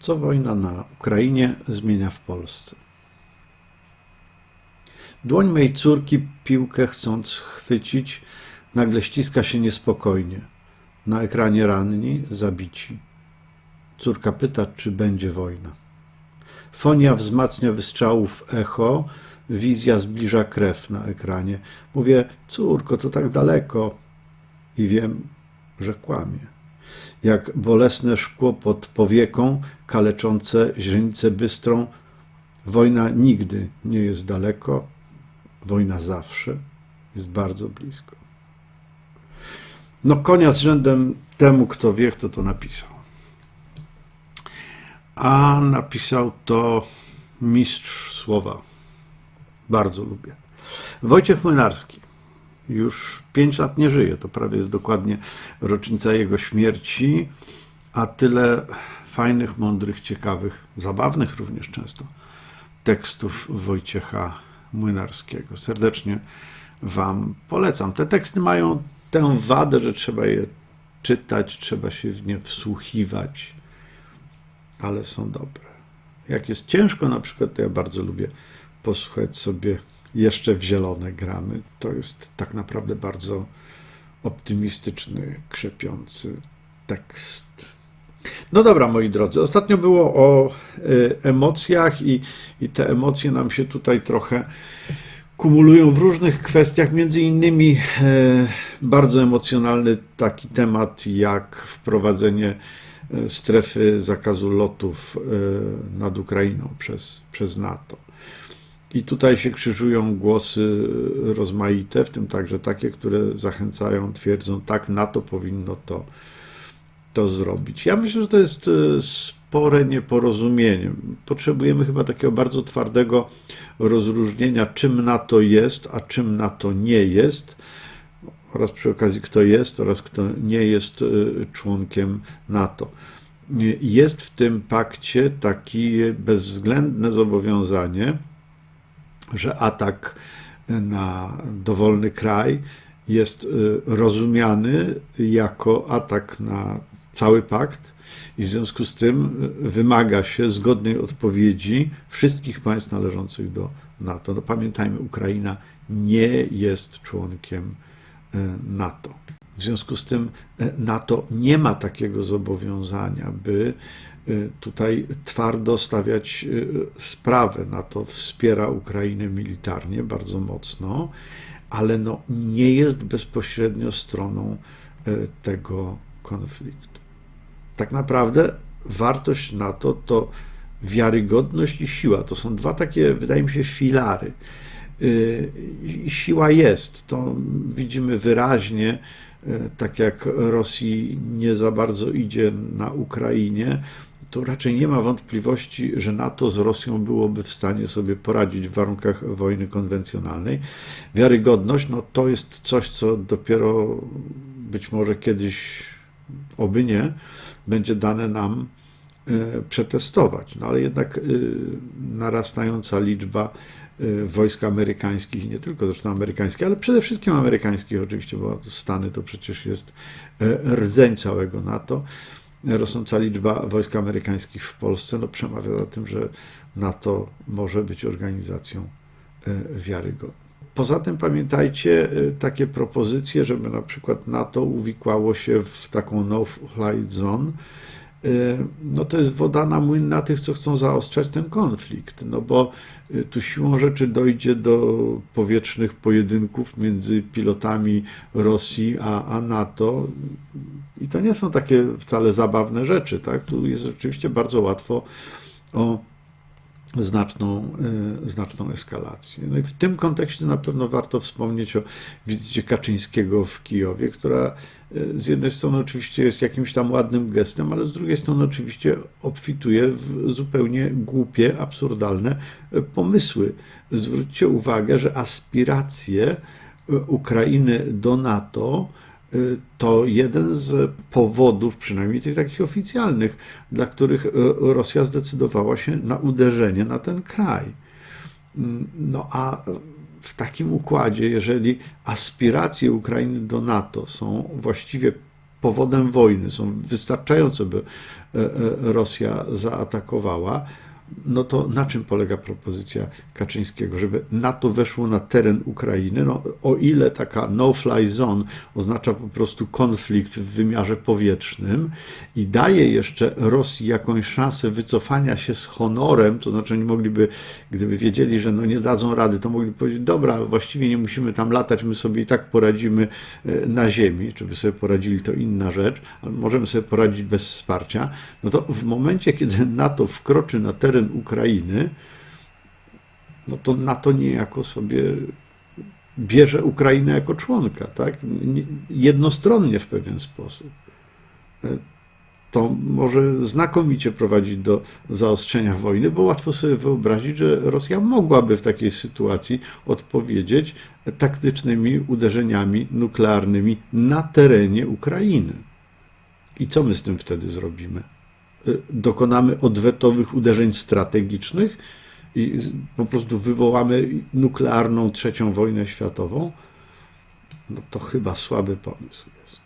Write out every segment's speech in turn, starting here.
Co wojna na Ukrainie zmienia w Polsce? Dłoń mej córki piłkę chcąc chwycić, nagle ściska się niespokojnie. Na ekranie ranni, zabici. Córka pyta, czy będzie wojna. Fonia wzmacnia wystrzałów echo, wizja zbliża krew na ekranie. Mówię, córko, to tak daleko. I wiem, że kłamie. Jak bolesne szkło pod powieką, kaleczące źrenicę bystrą, wojna nigdy nie jest daleko, wojna zawsze jest bardzo blisko. No konia z rzędem temu, kto wie, kto to napisał. A napisał to mistrz słowa. Bardzo lubię. Wojciech Młynarski. Już pięć lat nie żyje, to prawie jest dokładnie rocznica jego śmierci, a tyle fajnych, mądrych, ciekawych, zabawnych również często tekstów Wojciecha Młynarskiego. Serdecznie Wam polecam. Te teksty mają tę wadę, że trzeba je czytać, trzeba się w nie wsłuchiwać, ale są dobre. Jak jest ciężko, na przykład, to ja bardzo lubię posłuchać sobie jeszcze w zielone gramy. To jest tak naprawdę bardzo optymistyczny, krzepiący tekst. No dobra, moi drodzy, ostatnio było o y, emocjach i, i te emocje nam się tutaj trochę kumulują w różnych kwestiach, między innymi e, bardzo emocjonalny taki temat jak wprowadzenie e, strefy zakazu lotów e, nad Ukrainą przez, przez NATO. I tutaj się krzyżują głosy rozmaite, w tym także takie, które zachęcają, twierdzą, tak, NATO powinno to, to zrobić. Ja myślę, że to jest spore nieporozumienie. Potrzebujemy chyba takiego bardzo twardego rozróżnienia, czym NATO jest, a czym NATO nie jest, oraz przy okazji kto jest oraz kto nie jest y, członkiem NATO. Jest w tym pakcie takie bezwzględne zobowiązanie, że atak na dowolny kraj jest y, rozumiany jako atak na cały pakt i w związku z tym wymaga się zgodnej odpowiedzi wszystkich państw należących do NATO. No pamiętajmy, Ukraina nie jest członkiem e, NATO. W związku z tym NATO nie ma takiego zobowiązania, by tutaj twardo stawiać sprawę. NATO wspiera Ukrainę militarnie bardzo mocno, ale no nie jest bezpośrednio stroną tego konfliktu tak naprawdę wartość NATO to wiarygodność i siła. To są dwa takie, wydaje mi się, filary. Y, siła jest, to widzimy wyraźnie, y, tak jak Rosji nie za bardzo idzie na Ukrainie, to raczej nie ma wątpliwości, że NATO z Rosją byłoby w stanie sobie poradzić w warunkach wojny konwencjonalnej. Wiarygodność, no to jest coś, co dopiero być może kiedyś, oby nie, będzie dane nam e, przetestować. No ale jednak e, narastająca liczba e, wojsk amerykańskich, nie tylko zresztą amerykańskich, ale przede wszystkim amerykańskich oczywiście, bo Stany to przecież jest rdzeń całego NATO. Rosnąca liczba wojsk amerykańskich w Polsce no, przemawia za tym, że NATO może być organizacją wiarygodną. Poza tym pamiętajcie takie propozycje, żeby na przykład NATO uwikłało się w taką no-fly zone, no to jest woda na młyn na tych, co chcą zaostrzać ten konflikt, no bo tu siłą rzeczy dojdzie do powietrznych pojedynków między pilotami Rosji a, a NATO i to nie są takie wcale zabawne rzeczy, tak? Tu jest rzeczywiście bardzo łatwo o znaczną, e, znaczną eskalację. No i w tym kontekście na pewno warto wspomnieć o wizycie Kaczyńskiego w Kijowie, która e, z jednej strony oczywiście jest jakimś tam ładnym gestem, ale z drugiej strony oczywiście obfituje w zupełnie głupie, absurdalne e, pomysły. Zwróćcie uwagę, że aspiracje Ukrainy do NATO to jeden z powodów, przynajmniej tych takich oficjalnych, dla których e, Rosja zdecydowała się na uderzenie na ten kraj. Mm, no a w takim układzie, jeżeli aspiracje Ukrainy do NATO są właściwie powodem wojny, są wystarczające, by e, Rosja zaatakowała, no to na czym polega propozycja Kaczyńskiego? Żeby NATO weszło na teren Ukrainy, no, o ile taka no-fly zone oznacza po prostu konflikt w wymiarze powietrznym i daje jeszcze Rosji jakąś szansę wycofania się z honorem, to znaczy oni mogliby, gdyby wiedzieli, że no nie dadzą rady, to mogliby powiedzieć, dobra, właściwie nie musimy tam latać, my sobie i tak poradzimy e, na ziemi, czy by sobie poradzili, to inna rzecz, ale możemy sobie poradzić bez wsparcia, no to w momencie, kiedy NATO wkroczy na teren Ukrainy, no to NATO niejako sobie bierze Ukrainę jako członka, tak? Jednostronnie w pewien sposób. To może znakomicie prowadzić do zaostrzenia wojny, bo łatwo sobie wyobrazić, że Rosja mogłaby w takiej sytuacji odpowiedzieć taktycznymi uderzeniami nuklearnymi na terenie Ukrainy. I co my z tym wtedy zrobimy? Y, dokonamy odwetowych uderzeń strategicznych i po prostu wywołamy nuklearną trzecią wojnę światową, no to chyba słaby pomysł jest.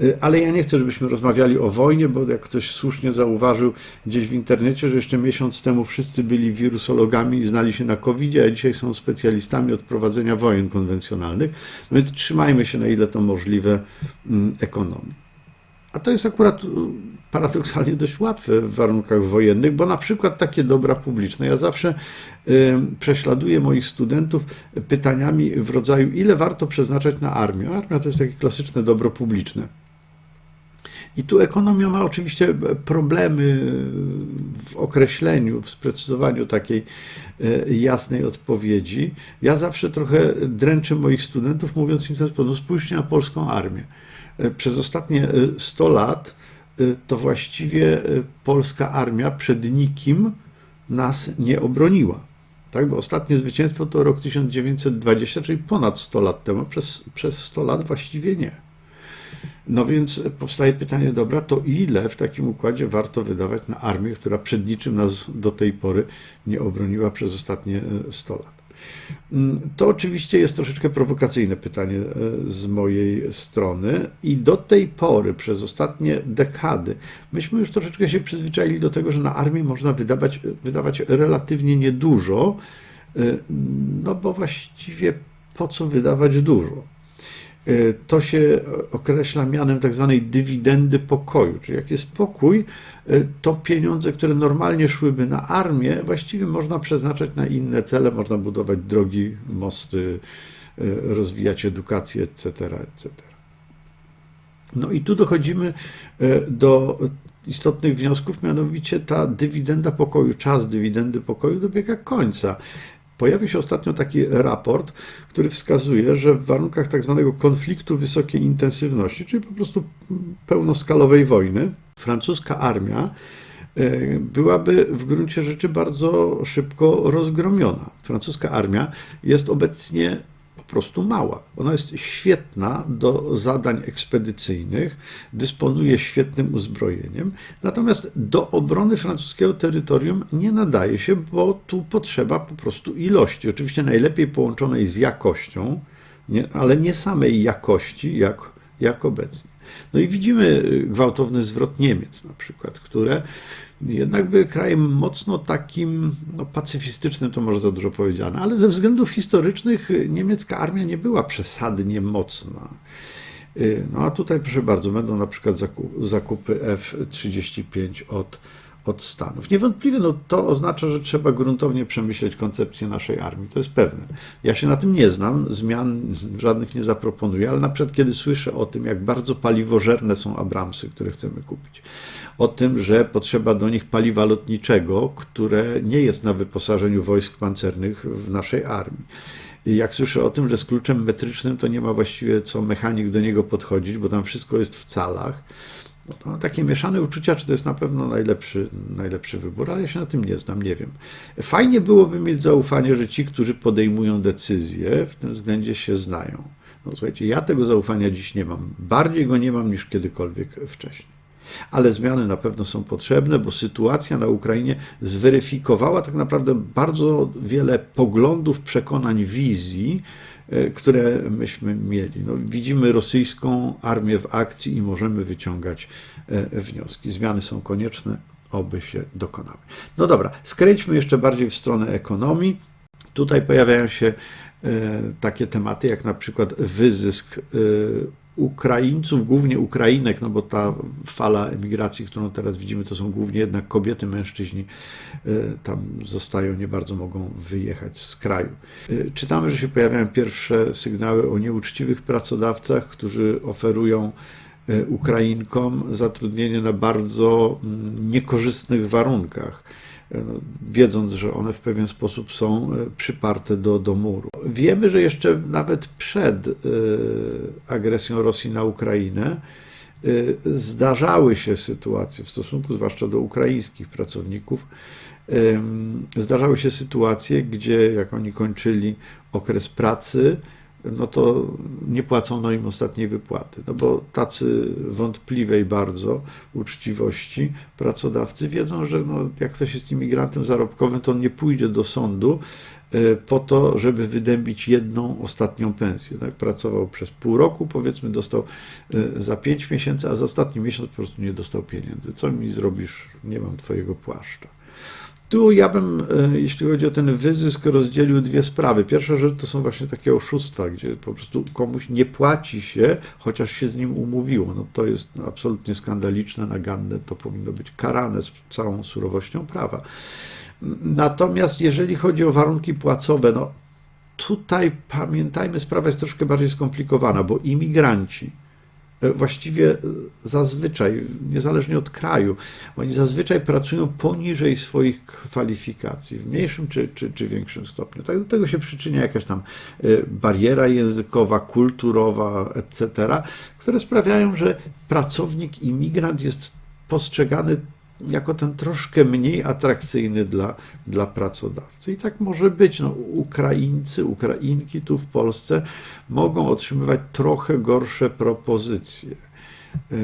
Y, ale ja nie chcę, żebyśmy rozmawiali o wojnie, bo jak ktoś słusznie zauważył gdzieś w internecie, że jeszcze miesiąc temu wszyscy byli wirusologami i znali się na covid a dzisiaj są specjalistami od prowadzenia wojen konwencjonalnych. No więc trzymajmy się, na ile to możliwe, mm, ekonomii. A to jest akurat y, paradoksalnie dość łatwe w warunkach wojennych, bo na przykład takie dobra publiczne. Ja zawsze y, prześladuję moich studentów pytaniami w rodzaju, ile warto przeznaczać na armię. Armia to jest takie klasyczne dobro publiczne. I tu ekonomia ma oczywiście problemy w określeniu, w sprecyzowaniu takiej y, jasnej odpowiedzi. Ja zawsze trochę dręczę moich studentów, mówiąc im w ten sposób: no spójrzcie na polską armię. E, przez ostatnie 100 e, lat e, to właściwie polska armia przed nikim nas nie obroniła. Tak, bo ostatnie zwycięstwo to rok 1920, czyli ponad 100 lat temu. Przez, przez 100 lat właściwie nie. No więc powstaje pytanie, dobra, to ile w takim układzie warto wydawać na armię, która przed niczym nas do tej pory nie obroniła przez ostatnie 100 lat? Mm, to oczywiście jest troszeczkę prowokacyjne pytanie e, z mojej strony i do tej pory, przez ostatnie dekady, myśmy już troszeczkę się przyzwyczaili do tego, że na armię można wydawać, wydawać relatywnie niedużo, e, no bo właściwie po co wydawać dużo? E, to się określa mianem tak zwanej dywidendy pokoju, czyli jak jest pokój, e, to pieniądze, które normalnie szłyby na armię, właściwie można przeznaczać na inne cele, można budować drogi, mosty, e, rozwijać edukację, etc., etc. No i tu dochodzimy do istotnych wniosków, mianowicie ta dywidenda pokoju, czas dywidendy pokoju dobiega końca. Pojawił się ostatnio taki raport, który wskazuje, że w warunkach tak zwanego konfliktu wysokiej intensywności, czyli po prostu pełnoskalowej wojny, francuska armia e, byłaby w gruncie rzeczy bardzo szybko rozgromiona. Francuska armia jest obecnie prostu mała. Ona jest świetna do zadań ekspedycyjnych, dysponuje świetnym uzbrojeniem, natomiast do obrony francuskiego terytorium nie nadaje się, bo tu potrzeba po prostu ilości. Oczywiście najlepiej połączonej z jakością, nie, ale nie samej jakości, jak, jak obecnie. No i widzimy gwałtowny zwrot Niemiec na przykład, które jednak były krajem mocno takim no, pacyfistycznym, to może za dużo powiedziane, ale ze względów historycznych niemiecka armia nie była przesadnie mocna. Y, no a tutaj, proszę bardzo, będą na przykład zakupy F-35 od od Stanów. Niewątpliwie no, to oznacza, że trzeba gruntownie przemyśleć koncepcję naszej armii. To jest pewne. Ja się na tym nie znam, zmian żadnych nie zaproponuję, ale na przykład kiedy słyszę o tym, jak bardzo paliwożerne są Abramsy, które chcemy kupić, o tym, że potrzeba do nich paliwa lotniczego, które nie jest na wyposażeniu wojsk pancernych w naszej armii. Jak słyszę o tym, że z kluczem metrycznym to nie ma właściwie co mechanik do niego podchodzić, bo tam wszystko jest w calach, no takie mieszane uczucia, czy to jest na pewno najlepszy, najlepszy wybór, ale ja się na tym nie znam, nie wiem. Fajnie byłoby mieć zaufanie, że ci, którzy podejmują decyzje, w tym względzie się znają. No słuchajcie, ja tego zaufania dziś nie mam. Bardziej go nie mam niż kiedykolwiek wcześniej. Ale zmiany na pewno są potrzebne, bo sytuacja na Ukrainie zweryfikowała tak naprawdę bardzo wiele poglądów, przekonań, wizji, które myśmy mieli. No, widzimy rosyjską armię w akcji i możemy wyciągać e, wnioski. Zmiany są konieczne, oby się dokonały. No dobra, skręćmy jeszcze bardziej w stronę ekonomii. Tutaj pojawiają się e, takie tematy, jak na przykład wyzysk e, Ukraińców, głównie Ukrainek, no bo ta fala emigracji, którą teraz widzimy, to są głównie jednak kobiety, mężczyźni e, tam zostają, nie bardzo mogą wyjechać z kraju. Czytamy, że się pojawiają pierwsze sygnały o nieuczciwych pracodawcach, którzy oferują Ukrainkom zatrudnienie na bardzo mm, niekorzystnych warunkach wiedząc, że one w pewien sposób są e, przyparte do, do muru. Wiemy, że jeszcze nawet przed e, agresją Rosji na Ukrainę e, zdarzały się sytuacje w stosunku zwłaszcza do ukraińskich pracowników, zdarzały się sytuacje, gdzie jak oni kończyli okres pracy, no to nie płacono im ostatniej wypłaty. No bo tacy wątpliwej bardzo uczciwości pracodawcy wiedzą, że no, jak ktoś jest imigrantem zarobkowym, to on nie pójdzie do sądu e, po to, żeby wydębić jedną ostatnią pensję. Tak? Pracował przez pół roku, powiedzmy, dostał e, za pięć miesięcy, a za ostatni miesiąc po prostu nie dostał pieniędzy. Co mi zrobisz? Nie mam twojego płaszcza. Tu ja bym, e, jeśli chodzi o ten wyzysk, rozdzielił dwie sprawy. Pierwsza rzecz to są właśnie takie oszustwa, gdzie po prostu komuś nie płaci się, chociaż się z nim umówiło. No to jest absolutnie skandaliczne, naganne, to powinno być karane z całą surowością prawa. Natomiast jeżeli chodzi o warunki płacowe, no tutaj pamiętajmy, sprawa jest troszkę bardziej skomplikowana, bo imigranci, właściwie zazwyczaj, niezależnie od kraju, oni zazwyczaj pracują poniżej swoich kwalifikacji, w mniejszym czy, czy, czy większym stopniu. Tak do tego się przyczynia jakaś tam e, bariera językowa, kulturowa, etc., które sprawiają, że pracownik, imigrant jest postrzegany jako ten troszkę mniej atrakcyjny dla, dla pracodawcy. I tak może być. No, Ukraińcy, Ukrainki tu w Polsce mogą otrzymywać trochę gorsze propozycje. E,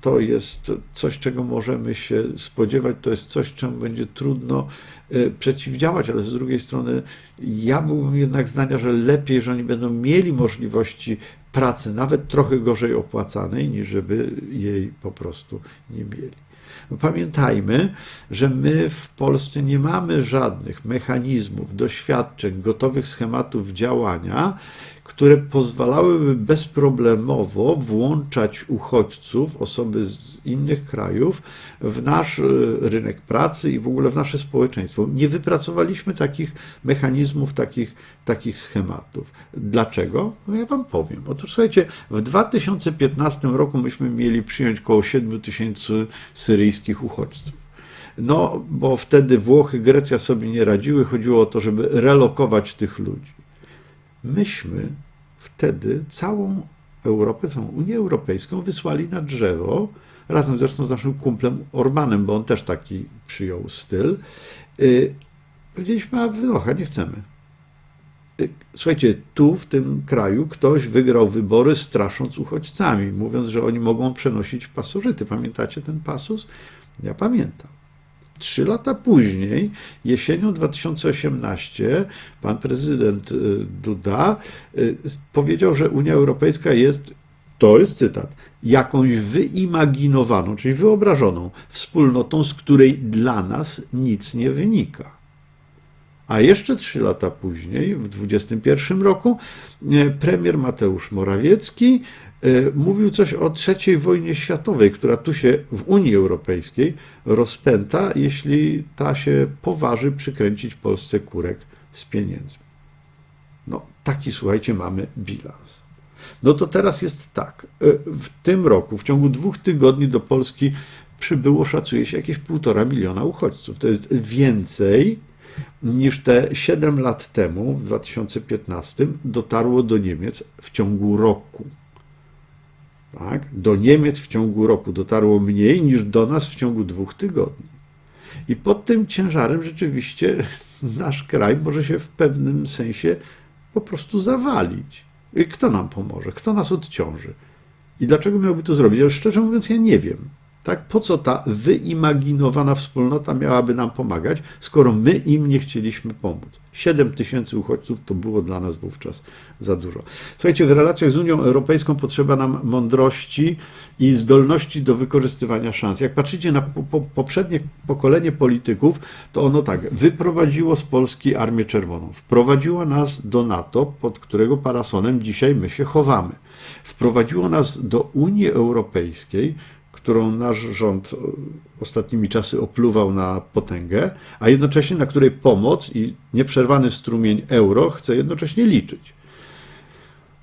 to jest coś, czego możemy się spodziewać, to jest coś, czemu będzie trudno e, przeciwdziałać, ale z drugiej strony ja byłbym jednak zdania, że lepiej, że oni będą mieli możliwości pracy, nawet trochę gorzej opłacanej, niż żeby jej po prostu nie mieli. Pamiętajmy, że my w Polsce nie mamy żadnych mechanizmów, doświadczeń, gotowych schematów działania, które pozwalałyby bezproblemowo włączać uchodźców, osoby z innych krajów w nasz e, rynek pracy i w ogóle w nasze społeczeństwo. Nie wypracowaliśmy takich mechanizmów, takich, takich schematów. Dlaczego? No ja Wam powiem. Otóż słuchajcie, w 2015 roku myśmy mieli przyjąć około 7 tysięcy syryjskich uchodźców. No, bo wtedy Włochy, Grecja sobie nie radziły. Chodziło o to, żeby relokować tych ludzi myśmy wtedy całą Europę, całą Unię Europejską wysłali na drzewo, razem zresztą z naszym kumplem Orbanem, bo on też taki przyjął styl. Y, powiedzieliśmy, a wynocha, nie chcemy. Y, słuchajcie, tu w tym kraju ktoś wygrał wybory strasząc uchodźcami, mówiąc, że oni mogą przenosić pasożyty. Pamiętacie ten pasus? Ja pamiętam. Trzy lata później, jesienią 2018, pan prezydent y, Duda y, powiedział, że Unia Europejska jest, to jest cytat, jakąś wyimaginowaną, czyli wyobrażoną wspólnotą, z której dla nas nic nie wynika. A jeszcze trzy lata później, w 2021 roku, y, premier Mateusz Morawiecki E, mówił coś o III wojnie światowej, która tu się w Unii Europejskiej rozpęta, jeśli ta się poważy przykręcić Polsce kurek z pieniędzmi. No, taki słuchajcie, mamy bilans. No to teraz jest tak. E, w tym roku, w ciągu dwóch tygodni do Polski przybyło, szacuje się, jakieś półtora miliona uchodźców. To jest więcej niż te 7 lat temu, w 2015, dotarło do Niemiec w ciągu roku. Tak? Do Niemiec w ciągu roku dotarło mniej niż do nas w ciągu dwóch tygodni. I pod tym ciężarem rzeczywiście nasz kraj może się w pewnym sensie po prostu zawalić. Kto nam pomoże? Kto nas odciąży? I dlaczego miałby to zrobić? Ale szczerze mówiąc, ja nie wiem. Tak? Po co ta wyimaginowana wspólnota miałaby nam pomagać, skoro my im nie chcieliśmy pomóc? 7 tysięcy uchodźców to było dla nas wówczas za dużo. Słuchajcie, w relacjach z Unią Europejską potrzeba nam mądrości i zdolności do wykorzystywania szans. Jak patrzycie na po, po, poprzednie pokolenie polityków, to ono tak, wyprowadziło z Polski Armię Czerwoną, wprowadziło nas do NATO, pod którego parasolem dzisiaj my się chowamy. Wprowadziło nas do Unii Europejskiej, którą nasz rząd ostatnimi czasy opluwał na potęgę, a jednocześnie na której pomoc i nieprzerwany strumień euro chce jednocześnie liczyć.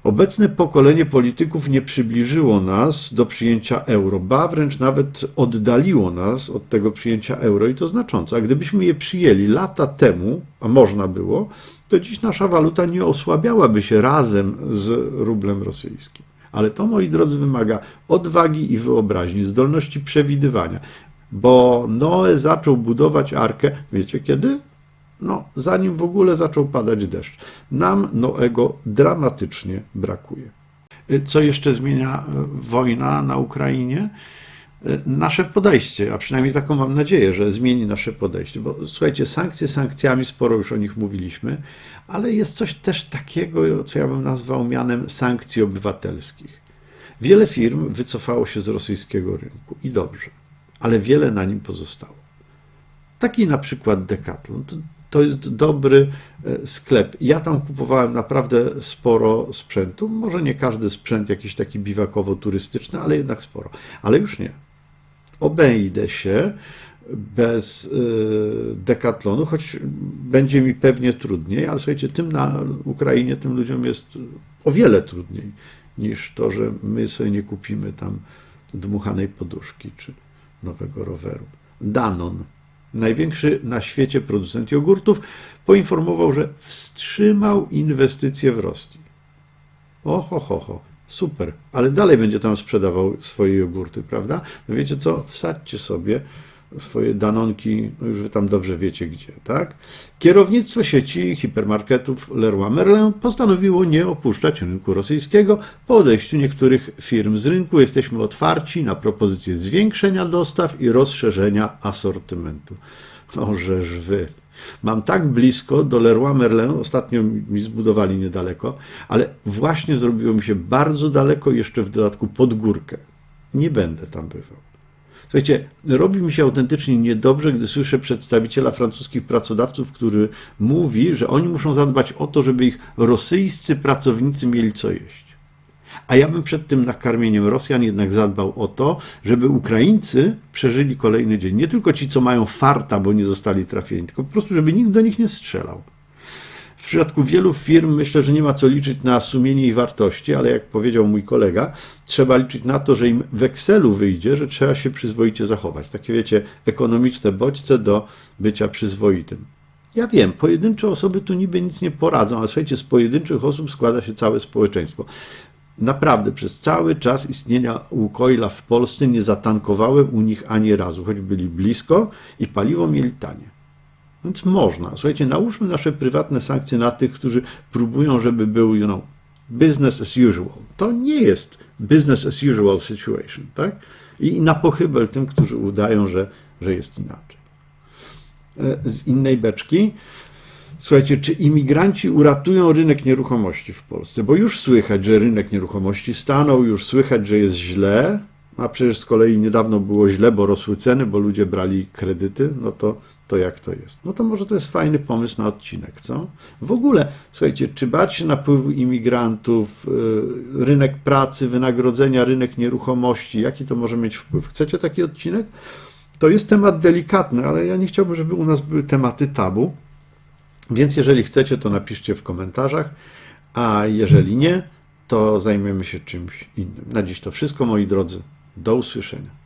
Obecne pokolenie polityków nie przybliżyło nas do przyjęcia euro, ba wręcz nawet oddaliło nas od tego przyjęcia euro i to znacząco. A gdybyśmy je przyjęli lata temu, a można było, to dziś nasza waluta nie osłabiałaby się razem z rublem rosyjskim. Ale to, moi drodzy, wymaga odwagi i wyobraźni, zdolności przewidywania. Bo Noe zaczął budować arkę, wiecie kiedy? No, zanim w ogóle zaczął padać deszcz. Nam Noego dramatycznie brakuje. Co jeszcze zmienia e, wojna na Ukrainie? E, Nasze podejście, a przynajmniej taką mam nadzieję, że zmieni nasze podejście. Bo słuchajcie, sankcje sankcjami, sporo już o nich mówiliśmy, ale jest coś też takiego, co ja bym nazwał mianem sankcji obywatelskich. Wiele firm wycofało się z rosyjskiego rynku i dobrze, ale wiele na nim pozostało. Taki na przykład Decathlon. To, to jest dobry e, sklep. Ja tam kupowałem naprawdę sporo sprzętu. Może nie każdy sprzęt jakiś taki biwakowo-turystyczny, ale jednak sporo. Ale już nie. Obejdę się bez y, Decathlonu, choć będzie mi pewnie trudniej, ale słuchajcie, tym na Ukrainie tym ludziom jest o wiele trudniej niż to, że my sobie nie kupimy tam dmuchanej poduszki czy nowego roweru. Danon, największy na świecie producent jogurtów, poinformował, że wstrzymał inwestycje w Rosji. Oho, ho, ho. Super, ale dalej będzie tam sprzedawał swoje jogurty, prawda? No wiecie co? Wsadźcie sobie swoje danonki, no już wy tam dobrze wiecie gdzie, tak? Kierownictwo sieci hipermarketów Leroy Merlin postanowiło nie opuszczać rynku rosyjskiego. Po odejściu niektórych firm z rynku jesteśmy otwarci na propozycje zwiększenia dostaw i rozszerzenia asortymentu. No, żeż wy. Mam tak blisko do Leroy Merlin, ostatnio mi zbudowali niedaleko, ale właśnie zrobiło mi się bardzo daleko, jeszcze w dodatku pod górkę. Nie będę tam bywał. Słuchajcie, robi mi się autentycznie niedobrze, gdy słyszę przedstawiciela francuskich pracodawców, który mówi, że oni muszą zadbać o to, żeby ich rosyjscy pracownicy mieli co jeść. A ja bym przed tym nakarmieniem Rosjan jednak zadbał o to, żeby Ukraińcy przeżyli kolejny dzień. Nie tylko ci, co mają farta, bo nie zostali trafieni, tylko po prostu, żeby nikt do nich nie strzelał. W przypadku wielu firm myślę, że nie ma co liczyć na sumienie i wartości, ale jak powiedział mój kolega, trzeba liczyć na to, że im w Excelu wyjdzie, że trzeba się przyzwoicie zachować. Takie wiecie, ekonomiczne bodźce do bycia przyzwoitym. Ja wiem, pojedyncze osoby tu niby nic nie poradzą, ale słuchajcie, z pojedynczych osób składa się całe społeczeństwo. Naprawdę, przez cały czas istnienia Łukoila w Polsce nie zatankowałem u nich ani razu, choć byli blisko i paliwo mieli tanie. Więc można. Słuchajcie, nałóżmy nasze prywatne sankcje na tych, którzy próbują, żeby był, you know, business as usual. To nie jest business as usual situation, tak? I na pochybel tym, którzy udają, że, że jest inaczej. E, Z innej beczki. Słuchajcie, czy imigranci uratują rynek nieruchomości w Polsce? Bo już słychać, że rynek nieruchomości stanął, już słychać, że jest źle, a przecież z kolei niedawno było źle, bo rosły ceny, bo ludzie brali kredyty, no to, to jak to jest? No to może to jest fajny pomysł na odcinek, co? W ogóle, słuchajcie, czy bać się napływu imigrantów, y, rynek pracy, wynagrodzenia, rynek nieruchomości, jaki to może mieć wpływ? Chcecie taki odcinek? To jest temat delikatny, ale ja nie chciałbym, żeby u nas były tematy tabu. Więc jeżeli chcecie, to napiszcie w komentarzach, a jeżeli nie, to zajmiemy się czymś innym. Na dziś to wszystko, moi drodzy. Do usłyszenia.